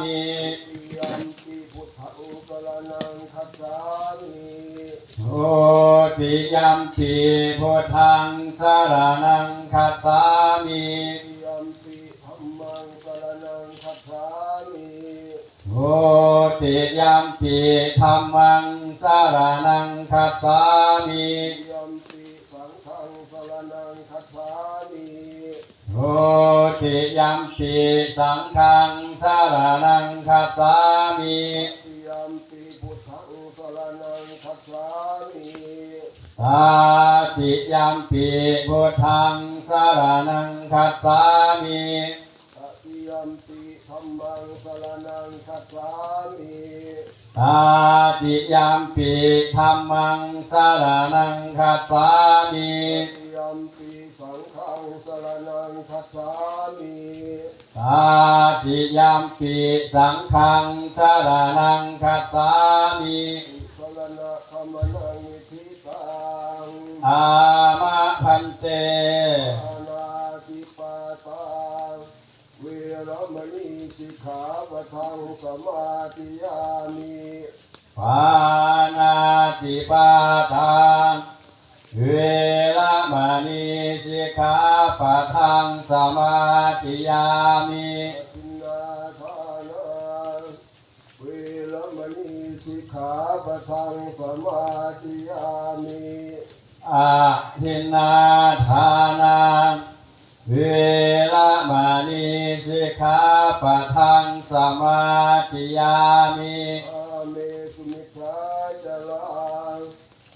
มิยัมปิพุทธังสรณังคัจฉามิโอติยัมปีพุทธังสารนังคัจฉามิยัมปิธัมมังสรณังคัจฉามิโอติยัมปีธรรมังสารนังคัจฉามิยัมปิสังฆังสรณังคัจฉามิโอติยัมปีสังฆัง สารนังคัจฉามิยัมปิพุทธังสรณังคัจฉามิตาติยัมปีพุทธังสารนังคัจฉามิตติยัมปิธัมมังสรณังคัจฉามิตาติยัมปีธรรมังสารนังคัจฉามิตติยัมปิ สังฆังสรณังคัจฉามิตาติยัมปีสังฆังสารนังคัจฉามิสรณะธรรมนังนิธิตังอามะพันเตอานาติปาตาเวรมณีสิกขาปะทังสมาธิยามิปานาติปาทานเวรมณีสิกขา ปะทังสมาธิยามิทินนาทานาเวรมณีสิกขาปะทังสมาธิยามิอาทินนาทานาเวรมณีสิกขาปะทังสมาธิยามิอาเมสุมิทาจารัง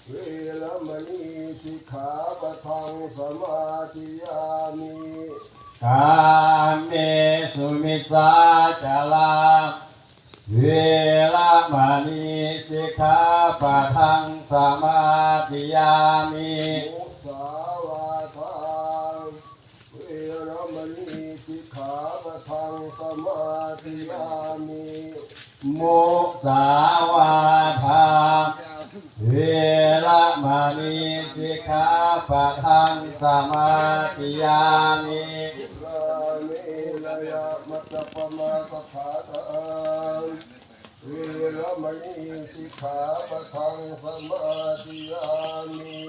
เวรมณี สิกขาปะทังสมาธิยามิกาเมสุมิสาจาลาเวรมณีสิกขาปะทังสมาธิยามิมุสาวาทางเวรมณีสิกขาปะทังสมาธิยามิมุสาวาทาเวรมณีสิกขา ปะทังสมาธิยามิราเมรยะมัตตปมาปะขาทังเวรมณีสิกขาปะทังสมาธิยามิ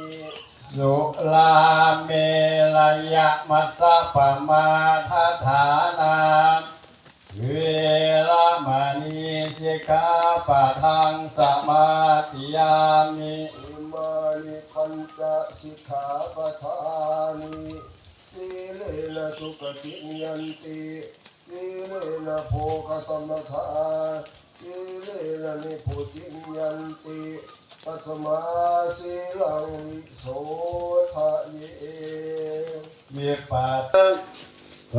สุลาเมลยะมัสสะปะมาทฐานาเวรมณีสิกขาปะทังสมาธิยามิ อิมานิปัญจสิกขาปะทานิสีเลนะสุขติยันติสีเลนะโภคสมมทาสีเลนะนิพุติยันติปัสมาสีลังวิโสทะเยวิปัสสภ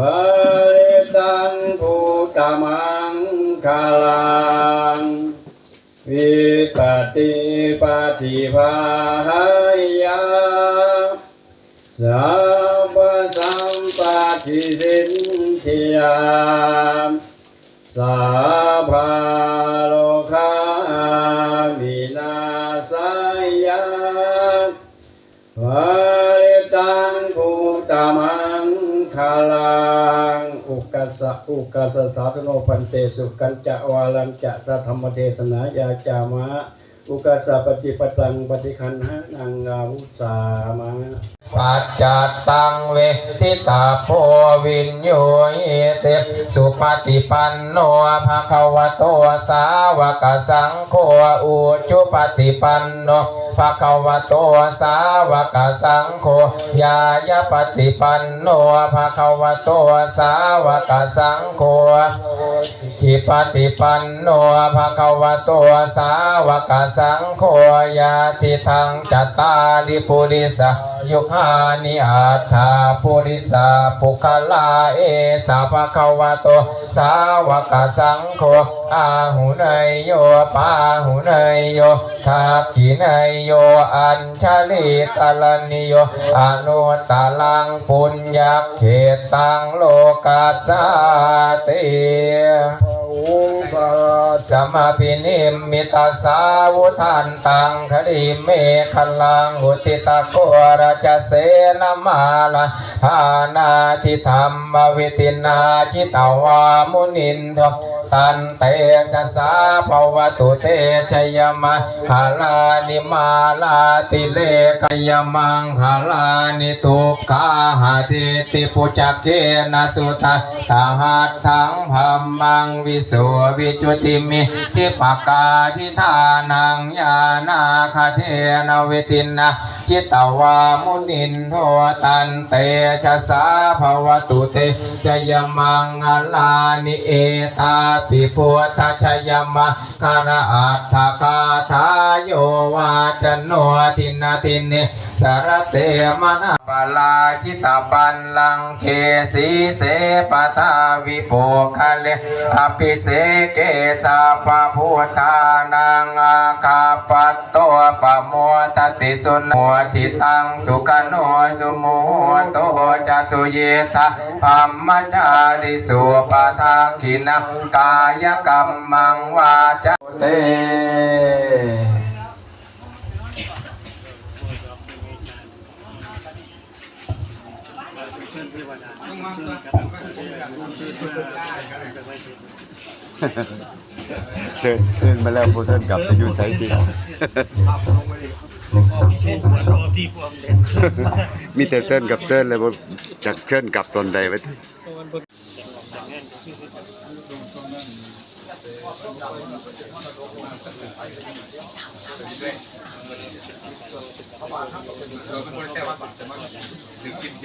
ริตังภูตมังคาลัง วิปติปฏิภาหยาสัพพสัมปติสินทิยาสัพพะโลกาวินาศยาวาริตังภูตมังคลังอุกั สะอุกัสสะสาสโนพันเตสุกันจะวาลันจะสะธรรมเทศนายาจามะอุกัสสะปฏิปตังปฏิคันหะนังาวุสามะ ปัจจตังเวทิตาโพวินโยเตสุปฏิปันโนภะคะวะโตสาวกสังโฆอุจุปฏิปันโนภะคะวะโตสาวกสังโฆยายปฏิปันโนภะคะวะโตสาวกสังโฆจิปฏิปันโนภะคะวะโตสาวกสังโฆยาทิทังจตาริปุริสยุคนิอัตถาปุริสาปุคลาเอสาภคะวะโต สาวกสังโฆอาหุเนยโยปาหุเนยโยทักขิเนยโยอัญชลิกาลนิโยอนุตตลังปุญญาเขตังโลกัสสาติ สาสมาพินิมมิตาสาวุทันตังคดีเมฆลังอุติตะโกราชเสนมาลาภานาทิธรรมวิตินาจิตาวามุนินทตันเตจะสาภวตุเตชยมาคาลานิมาลาติเลกยมังคาลานิทุกขาหาทิติปุจักเจนะสุตาตาหัตถังพัมมังวิสวิจุติมิทิปกาทิทานังญานาคาเทนเวตินะจิตตวามุนินโทตันเตชะสาภวตุเตจยมังอลานิเอตาปิพุทธชยมะคาระอัตถกาทายโยวาจโนทินาทินเนสารเตมนาปลาจิตาปันลังเคสีเสปทาวิโปคะเลอภิเสเกจาปะพุทธานังอาคาปัตโตปะโมตติสุนโมทิตังสุขโนสุโมโตจะสุเยทะพัมมจาริสุปะทาคินังกายกรรมังวาจเต เชิญเชิญมาแล้วผู้เชิญกลับไปอยู่ไซต์ที่หนึ่งสองหนึ่งสองหนึ่งสองมีแต่เชิญกับเชิญเลยบ่จากเชิญกลับตอนใดไว้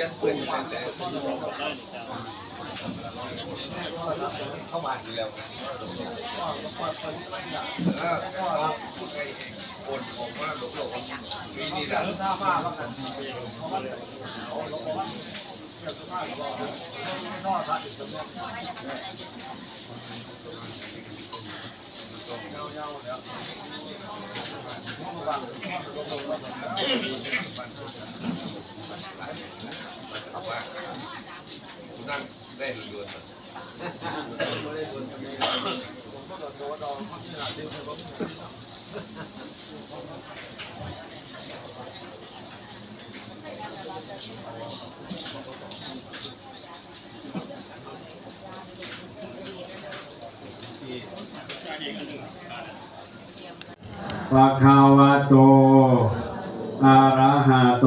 ยัดเปินแต่เข้ามาอยู่แล้วแล้วคนของว่าหลงหลงมีนี่แหละเภะคะวะโตอะระหะโต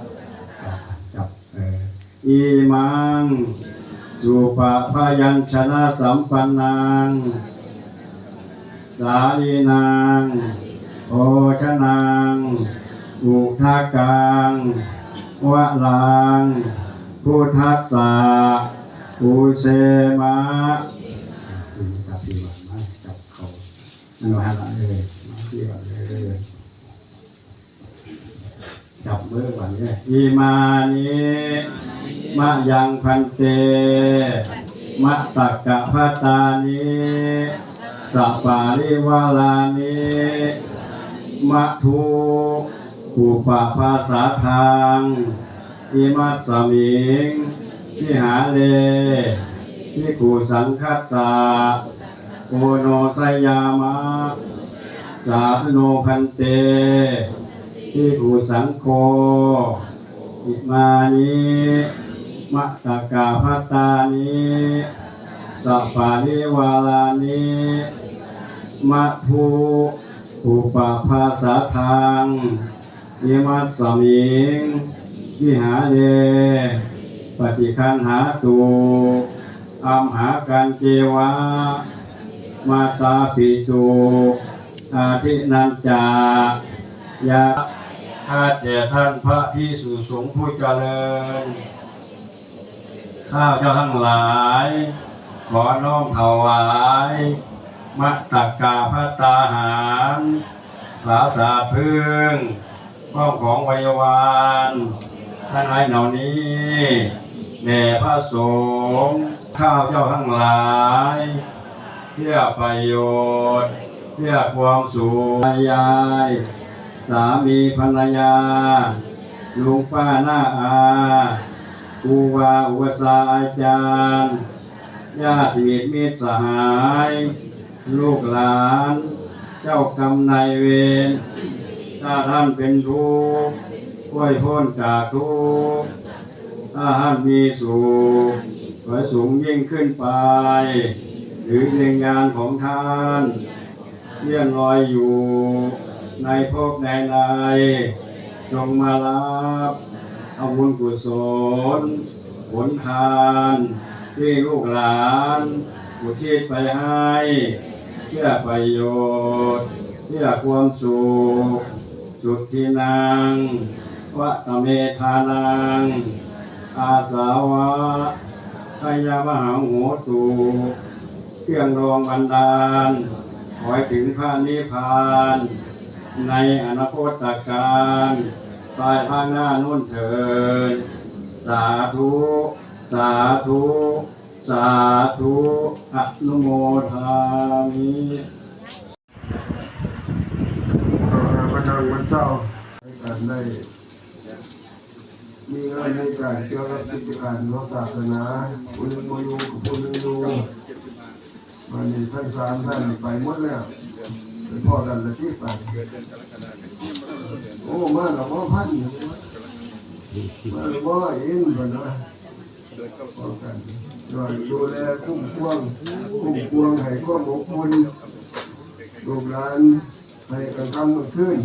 ออีมัง สุปะพยัญชนะสัมปันนังสาลีนางโอชนางอุทากังวะลังพุทธัสสะอุเสมะจับที่วันมาจับเขานั่นว่าละเลยมาที่วันเลยจับมือวันเนี่ยอีมานิ มะยังพันเต มะตักกะพัตานิสัปปาริวาลานิมะทุอุปภาษาทางอิมัสมิงพิหาเลพิกุสังคัสสะโอโนสยามะสาธโนพันเตพิกุสังโฆอิมานิ มะตะกาพัตตานิสัพพานิวาลานิมะทุอุปภาษาทางยิมัสสมิงวิหาเยปฏิคันหาตุอัมหากันเจวะมาตาปิสุอาทินันจายาข้าแต่ท่านพระที่สูสงฆ์ผู้เจริญ ข้าเจ้าทั้งหลาย ขอน้อมถวายมะตักกาพัตตาหารปราสาพึ่งห้องของวัยวานท่านหลายเหล่านี้แด่พระสงฆ์ข้าวเจ้าทั้งหลาย เพื่อประโยชน์ เพื่อความสุขยาย สามีภรรยาลุงป้าหน้าอา ครูวาอุปสาอาจารย์ญาติมิตรสหาย ลูกหลาน เจ้ากรรมนายเวรถ้าท่านเป็นทุกข์ช่วยพ้นจากทุกข์ถ้าท่านมีสุขขอสูงยิ่งขึ้นไป หรือเรียงงานของท่านเลื่อนลอยอยู่ ในภพในในจงมารับ เอาบุญกุศลผลทาน ที่ลูกหลานอุทิศไปให้ เพื่อประโยชน์ เพื่อความสุข สุดที่นางวะตะเมธานัง อาสาวะพยามหาโหตูเครื่องรองบันดาลขอให้ถึงพระนิพพาน ในอนาคตการ ไปลายภาคหน้านุ่นเถิดสาธุ สาธุ สาธุอนุโมทามิพระนางพระเจ้าให้การได้มีงานในการเกี่ยวกับกิจการของศาสนาผู้หนึ่งมาอยู่กับผู้หนึ่งอยู่วันนี้ทั้งสามท่านไปหมดแล้วไปพ่อกันละที่ไป โอ้มาแล้วพ่อพันอยู่มาแล้วพ่ออินกันะดูแลคุ้มควงคุ้มควงให้ความอบอุ่นลูกหลานให้กันคำกันขึ้น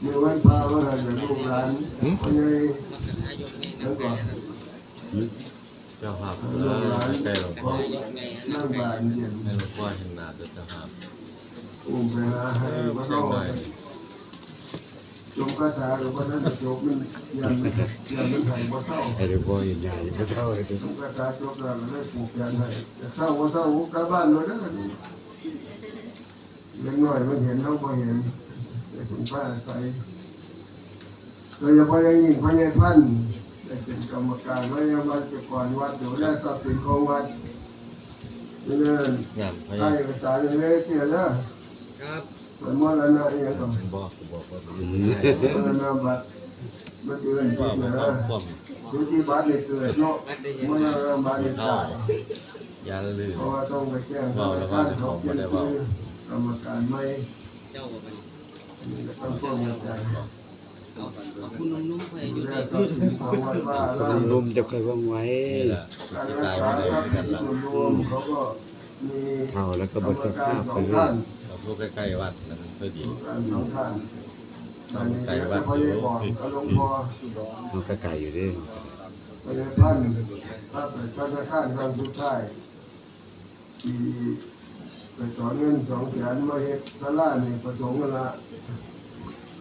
เมื่อวันพาว่าหันลูกหลานพ่อใหญ่แล้วก็เจ้าภาพลูกหลานใกล้หลวงพ่อนั่งบานเย็นให้หลวงพ่อเห็นหน้าเจ้าภาพอุ้มไปหาให้พระเจ้า จ้าหน่อยจาถาหรือพระท่านจะจบมันยันยันมันไห้พระเศร้าให้หลวงพ่อเห็นใหญ่ไม่เท่าเลยจงคาถาจบแล้วเลยปลูกแกนให้เศร้าพระเศร้ากลับบ้านเลยนะเล็กน้อยมันเห็นเราไม่เห็นแต่คุณป้าใส่โดยเฉพาะอย่างยิ่งพระใหญ่พันธ์ได้เป็นกรรมการไว้วัดเจ้าก่อนวัดดูแลทรัพย์สินของวัดนี่เงินงานพใกล้ยาเอกสารอย่างนี้เกี่ยวนะครับ มันมรณะเองก็บอกบอกว่ามรณะบัตรมันจะเอินว่าปีมันนะความความสุติบัตรเนี่ยเกิดเนาะมรณะบัตรเนี่ยตายยาลืมเพราะว่าต้องไปแจ้งธนาคารเขาเปลี่ยนชื่อกรรมการใหม่นี่ก็ต้องป้องกันใจคุณนุ่มๆไปอยู่แลในทรัพย์สินของวัดว่าล่านุ่มจะเคยว่างไว้นี่แหละการรักษาทรัพย์สินส่วนรวมเขาก็มีเอาแล้วกก็รบรทมสการภาพสอไปงเรื่อท่ายน เราพูดใกล้ๆวัดนั่นค่อยดีการสองท่านอันนี้เดี๋ยวจะพอได้บอกก็หลวงพ่อมันก็ไก่อยู่ดิไปเลยพันพระประชาธนาคารครั้งสุดท้ายที่ไปถอนเงินสองแสนมาเฮ็ดศาลานี่ประสงค์กันละ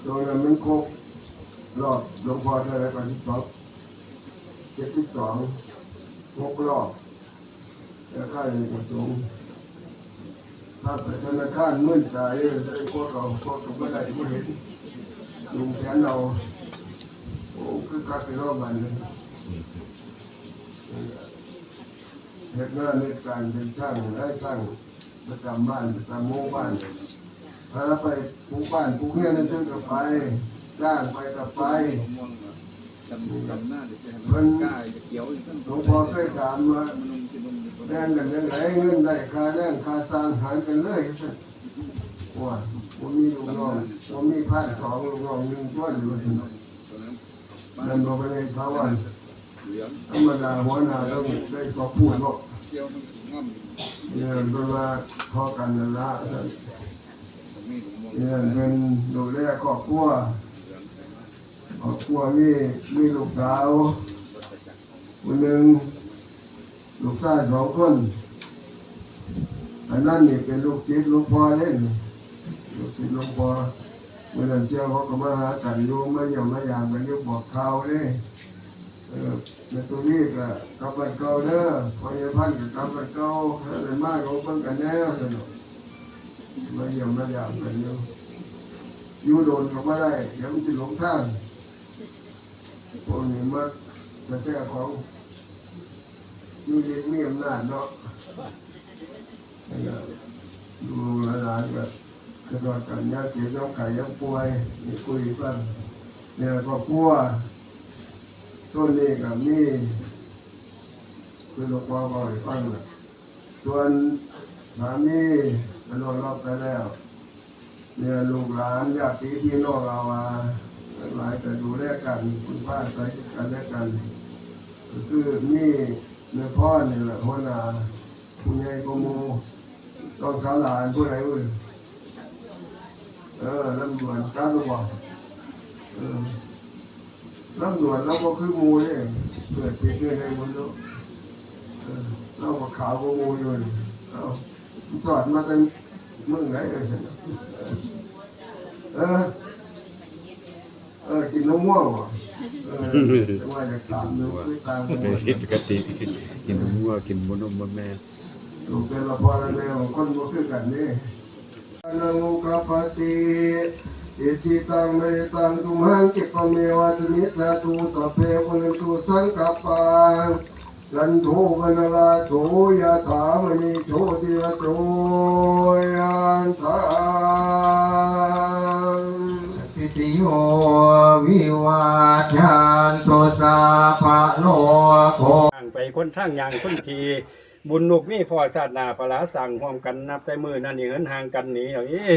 ตรงนั้นมันครบรอบหลวงพ่อเท่าไหรก็สิบสองเจ็ดสิบสองหกรอบแล้วค่านี่ประสงค์ พระประชาธนาคารมื่นตายเลยไอ้พวกเราพวกเราไม่ได้ไม่เห็นลุงแทนเราโอ้คือคักไปรอบมันเลยเหตุงานในการเป็นช่างได้ช่างประจำบ้านประจำหมู่บ้านพาไปปลูกบ้านปลูกเงี้ยนั่นซื้อกับไปจ้างไปกับไปเพิ่นหลวงพ่อเคยถามมา แรงกันยังไงเงินได้ค่าแรงค่าสร้างหารกันเลยสิว่าผมมีลูกน้องผมมีพานสองลูกน้องหนึ่งต้นอยู่สินั่นบอกไปในทาวันธรรมดาหัวหน้าต้องได้สอบพูดบอกเนี่ยเป็นว่าทอกันนั่นละสันเนี่ยเป็นดูแลครอบครัวครอบครัวมีมีลูกสาวคนหนึ่ง ลูกชายสองคนอันนั้นนี่เป็นลูกศิษย์หลูกพ่อเล่นลูกศิษย์หลูกพ่อเมื่อนั้นเชี่ยวเขาก็มาหากันอยู่มาเยี่ยมมาอย่ามกันอยู่บอกข่าวเลยเออในตัวนี้ก็กลับบ้านเก่าเด้อพอยายพันธุ์ก็กลับบ้านเก่าอะไรมากก็เบิ่งกันแน่สนุกมาเยี่ยมมาอย่ามกันอยู่อยู่โดนก็บ่ได้เดี๋ยวมันจะหลงทางพวกนี้มักจะแท้ของ มีฤทธิ์มีอำนาจเนาะนั่นแหละดูหลานๆก็ขนอดกันยาเจ็บน้องไก่ยังป่วยนี่คุยฟังเนี่ยก็กลัวส่วนนี้ก็มีคือหลวงพ่อบอกให้ฟังนะส่วนสามีก็นอนรอบไปแล้ว เนี่ยลูกหลานญาติพี่น้องเรามาหลายแต่ดูแลกันคุณป้าใส่กันและกันก็คือมี แม่พ่อนี่แหละหัวหน้าผู้ใหญ่กว่าหมูต้องสาวหลานผู้ใดผู้หนึ่งเออลำดวนการู้บ่เออลำดวนเราก็คือมูเนี่ยเกิดติดเงินในบนโลกเออเราก็ขาวกว่าหมูอยู่นี่เอาสอนมาตั้งเมึงไหนเอ้ยฉันเออเออกินนมม่วงวะ เออแต่ว่าอยากถามอยู่คือตามหมูเป็นผิดปกติกินมัวกินบนมแม่ลูกแต่ละพอและแม่ของคนบ่คือกันนี่นังอุกปปติอิจิตังเมตังตุมหังกิปเมวะตมิจาตุสัพเพปุรนตุสังกปังกันโทปนลาโสยะถามณีโชติระโชยันทา ติโยวิวาทานตุสาภะโลโกทางไปคนทางยางคนทีบุญนุกมีพ่อศาสนาพระสั่งพร้อมกันนับแต่มือนั่นนี่เหินห่างกันหนีอย่างนี้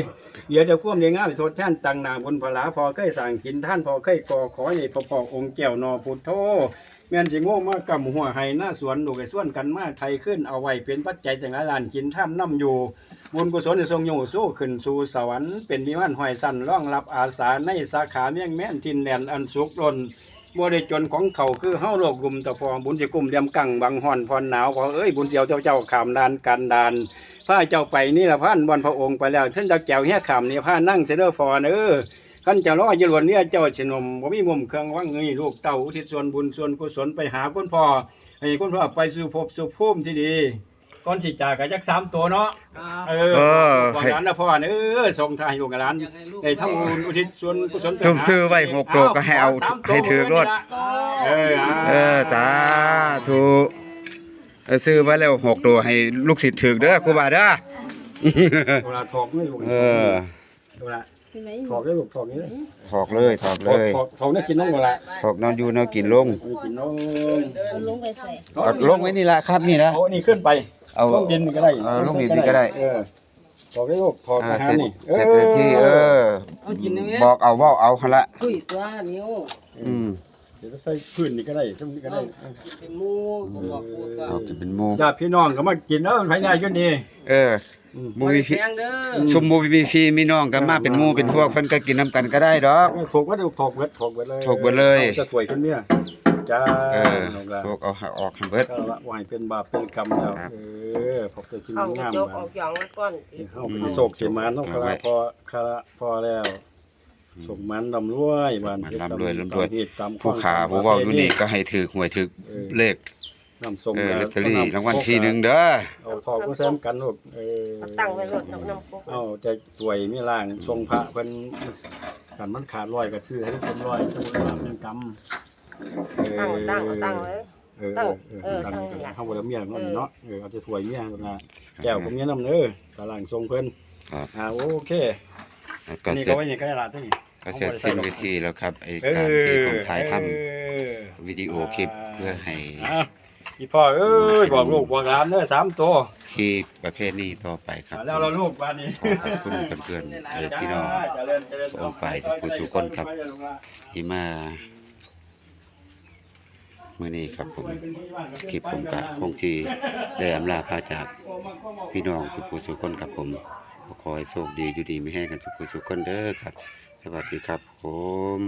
เดี๋ยวจะควมเลี้ยงง่ามทดแทนตังนาบุญพระพอเคยสั่งกินท่านพอเคยก่อขอให้พอพอองค์แก้วนอพุทโธ แม่นสิโง่มากำหัวไห้หน้าสวนดูกไอ้ส่วนกันมาไทยขึ้นเอาไว้เป็นปัจจัยจังหลายล้านกินท่านน้ำอยู่ บุญกุศลจะทรงอยู่สู้ขึ้นสู่สวรรค์เป็นวิมานหอยสันร่องรับอาสาในสาขาเมี่ยงแม่นทินแดนอันสุกลนบ่ได้จนของเขาคือเฮาโลกกลุ่มตะพองบุญสิกลุ่มเลียมกังบังหอนพรหนาวพอเอ้ยบุญเดียวเจ้าเจ้าขามดานกันดานพระเจ้าไปนี่ละพันบนพระองค์ไปแล้วท่านจะแก้วเฮียขามนี่พานั่งเสด็จฟอนเออ กันจะรอจรวนเนี่ยเจ้าชนมบ่มีมุมเครื่องว่างเงยลูกเต่าอุทิศส่วนบุญส่วนกุศลไปหาคุณพ่อให้คุณพ่อไปสู่ภพสู่ภูมิที่ดีก่อนสิจากก็จักสามตัวเนาะครับเออเออ บอกหลานนะพ่อเออส่งทายลูกกับหลานอยากให้ลูกได้ทำบุญอุทิศส่วนกุศลไปหาซุ่มซื้อไว้หกตัวก็ให้เอาสมตัวให้ถือรถเออเออสาธุเออซื้อไว้แล้วหกตัวให้ลูกศิษย์ถือเด้อครูบาเด้อเวลาถอกไม่ลูกเออเวลาถอกได้ลูกถอกนี้เลยถอกเลยถอกถเลอกยถอกถอกได้กินน้องเวลาถอกนอนอยู่นอนกินลงไม่กินน้องเอาลงไปใส่เอาลงไว้นี่ละครับนี่นะเอาอันนี้ขึ้นไปเอา ลงดินก็ได้เออลงดินก็ได้ เออถอกได้ลูกถอกอ่าอาหาเสรร็จนี่เสร็จเลยที่เออ เอากินได้ไหมบอกเอาเว่าเอาหั่นละคุยตัวนิ้วอืมเดี๋ยวใส่พื้นนี่ก็ได้ช่วงนี้ก็ได้เป็นหมูผมบอกพูดกัเอากินเป็นหมูญาติพี่น้องก็มากินเออภายในก็ดีเออ หมูมีพี่แพงเด้อชุมหมูมีพี่มีน้องกันมาเป็นหมูเป็นพวกเพิ่นก็กินน้ำกันก็ได้ดอกถอกก็ได้ถอกเบิดถอกเบิดเลยถอกเบิดเลยจะสวยขึ้นเนี่ยจ้าเออลูกหลานพวกเอาหักออกให้เบิด ก็ละวายเป็นบาปเป็นกรรมแล้วครับ เออพบจะกินเอางามจกบาออกอย่างไว้ก่อนเข้าไปโศกเสียมันต้องคาราพอคาราพอแล้วส่งมันลำรวยบานมันร่ำรวยร่ำรวยตามเหตุตามผู้ขาผู้เว้าอยู่นี่ก็ให้ถือหวยถือเลข นำส่งเออแวลอตเตอรี่รางวัลที่หนึ่งเด้อเอาทองก็แซมกันลูกเออเอาตั้งไว้รถน้ำน้ำปุ๊บเอาจะสวยมีร่างทรงพระเพิ่นกันมันขาดร้อยก็ซื้อให้เป็นร้อยต้องรับเป็นกรรมเออตั้งตั้งเอาตั้งไว้ เออเออเออตั้งกันเข้าบ่ได้เมียเนาะนี่เนาะเออเอาจะสวยเมียพุ่นน่ะแก้วก็เมียนำเด้อกำลังทรงเพิ่นครับอ่าโอเคก็นี่เสร็ก็จไว้นี่ก็ได้ละที่นี่ก็เสร็จสิ้นวิธีแล้วครับไอ้เออการที่ผมถ่ายทำเออวิดีโอคลิปเพื่อให้ อะ พี่พ่อเอ้ยบอกลูกบอกหลานเด้อสามตัวที่ประเภทนี้ต่อไปครับแล้วเราลูกบ้านนี้ขอบคุณเพื่อนๆเอ่อพี่น้องเจริญเจริญโอ้ไปทุกผู้ทุกคนครับที่มามื้อนี้ครับผมคลิปผมกับคงที่ได้อำลาพาจากพี่น้องทุกผู้ทุกคนครับผมขอให้โชคดีอยู่ดีไม่ให้กันทุกผู้ทุกคนเด้อครับ สวัสดีครับผม